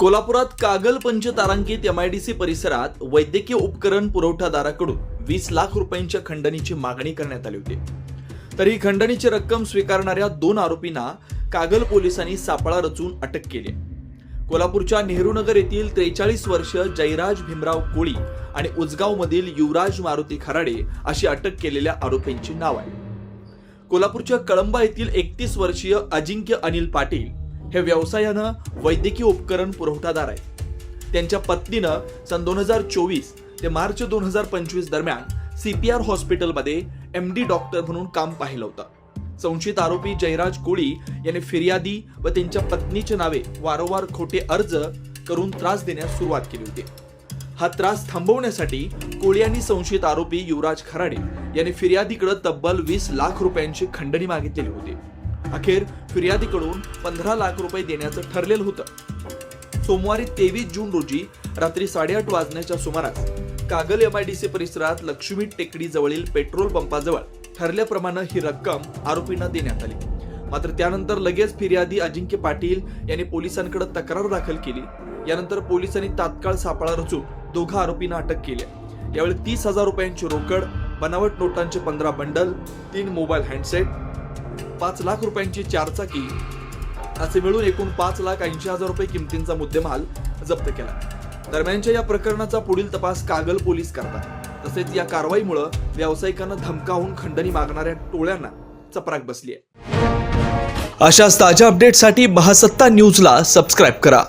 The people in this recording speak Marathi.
कोल्हापुरात कागल पंचतारांकित सी परिसरात वैद्यकीय उपकरण पुरवठादाराकडून वीस लाख रुपयांच्या खंडणीची मागणी करण्यात आली होती. तर ही खंडणीची रक्कम स्वीकारणाऱ्या दोन आरोपींना कागल पोलिसांनी सापळा रचून अटक केली कोल्हापूरच्या नेहरूनगर येथील त्रेचाळीस वर्ष जयराज भीमराव कोळी आणि उजगावमधील युवराज मारुती खराडे अशी अटक केलेल्या आरोपींची नाव आहे. कोल्हापूरच्या कळंबा येथील एकतीस वर्षीय अजिंक्य अनिल पाटील हे व्यवसायानं वैद्यकीय उपकरण पुरवठादार आहे त्यांच्या पत्नीनं सन दोन हजार चोवीस ते मार्च दोन हजार पंचवीस दरम्यान सीपीआर हॉस्पिटलमध्ये एम डी डॉक्टर म्हणून काम पाहिलं होतं. संशयित आरोपी जयराज कोळी यांनी फिर्यादी व त्यांच्या पत्नीच्या नावे वारंवार खोटे अर्ज करून त्रास देण्यास सुरुवात केली होती. हा त्रास थांबवण्यासाठी कोळी आणि संशयित आरोपी युवराज खराडे यांनी फिर्यादीकडे तब्बल वीस लाख रुपयांची खंडणी मागितलेली होती. अखेर फिर्यादीकडून पंधरा लाख रुपये देण्याचं ठरलेलं होतं. सोमवारी तेवीस जून रोजी रात्री साडेआठ वाजण्याच्या सुमारास Kagal M I D C परिसरात लक्ष्मी टेकडी जवळील पेट्रोल पंपाजवळ ठरल्याप्रमाणे ही रक्कम आरोपींना देण्यात आली. मात्र त्यानंतर लगेच फिर्यादी अजिंक्य पाटील यांनी पोलिसांकडे तक्रार दाखल केली. यानंतर पोलिसांनी तात्काळ सापळा रचून दोघा आरोपींना अटक केली यावेळी तीस हजार रुपयांची रोकड बनावट नोटांचे पंधरा बंडल तीन मोबाईल हँडसेट पाच लाख रुपयांची चारचाकी असे मिळून एकूण पाच लाख ऐंशी हजार रुपये किमतींचा मुद्देमाल जप्त केला. दरम्यानच्या या प्रकरणाचा पुढील तपास कागल पोलीस करतात. तसेच या कारवाईमुळं व्यावसायिकांना धमकावून खंडणी मागणाऱ्या टोळ्यांना चपराक बसली आहे अशाच ताज्या अपडेटसाठी महासत्ता न्यूजला सबस्क्राईब करा.